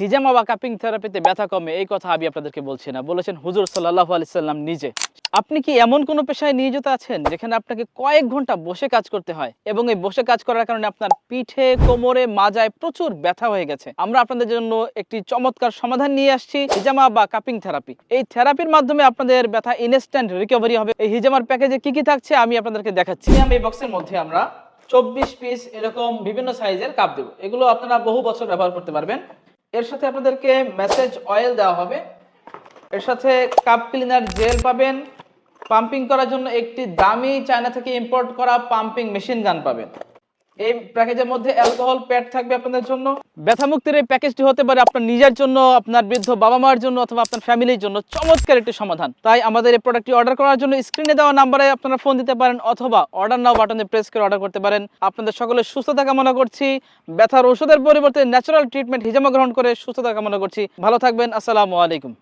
হিজামা বা কাপিং থেরাপিতে ব্যথা কমে, এই কথা আমি আপনাদেরকে বলছি না। বলেছেন, হুজুর সাল্লাহ আলিয়াল্লাম নিজে। আপনি কি এমন কোনো পেশায় নিয়োজিত আছেন যেখানে আপনাকে কয়েক ঘণ্টা বসে কাজ করতে হয় এবং এই বসে কাজ করার কারণে আপনার পিঠে, কোমরে, মাজায় প্রচুর ব্যথা হয়ে গেছে? আমরা আপনাদের জন্য একটি চমৎকার সমাধান নিয়ে আসছি, হিজামা বা কাপিং থেরাপি। এই থেরাপির মাধ্যমে আপনাদের ব্যথা ইনস্ট্যান্ট রিকভারি হবে। এই হিজামার প্যাকেজে কি কি থাকছে আমি আপনাদেরকে দেখাচ্ছি। আমি এই বক্সের মধ্যে আমরা চব্বিশ পিস এরকম বিভিন্ন সাইজের কাপ দেবো। এগুলো আপনারা বহু বছর ব্যবহার করতে পারবেন। এর সাথে আপনাদেরকে মেসেজ অয়েল দেওয়া হবে। এর সাথে কাপ ক্লিনার জেল পাবেন। পাম্পিং করার জন্য একটি দামি চায়না থেকে ইম্পোর্ট করা পাম্পিং মেশিন গান পাবেন। এই প্যাকেজের মধ্যে অ্যালকোহল প্যাড থাকবে আপনাদের জন্য। ব্যথা মুক্তির এই প্যাকেজটি হতে পারে আপনার নিজের জন্য, আপনার বৃদ্ধ বাবা মার জন্য অথবা আপনার ফ্যামিলির জন্য। চমৎকার একটি সমাধান। তাই আমাদের এই প্রোডাক্টটি অর্ডার করার জন্য স্ক্রিনে দেওয়া নাম্বারে আপনারা ফোন দিতে পারেন অথবা অর্ডার নাও বাটনে প্রেস করে অর্ডার করতে পারেন। আপনাদের সকলের সুস্থতা কামনা করছি। ব্যথার ওষুধের পরিবর্তে ন্যাচারাল ট্রিটমেন্ট হিজামা গ্রহণ করে সুস্থতা কামনা করছি। ভালো থাকবেন। আসসালামু আলাইকুম।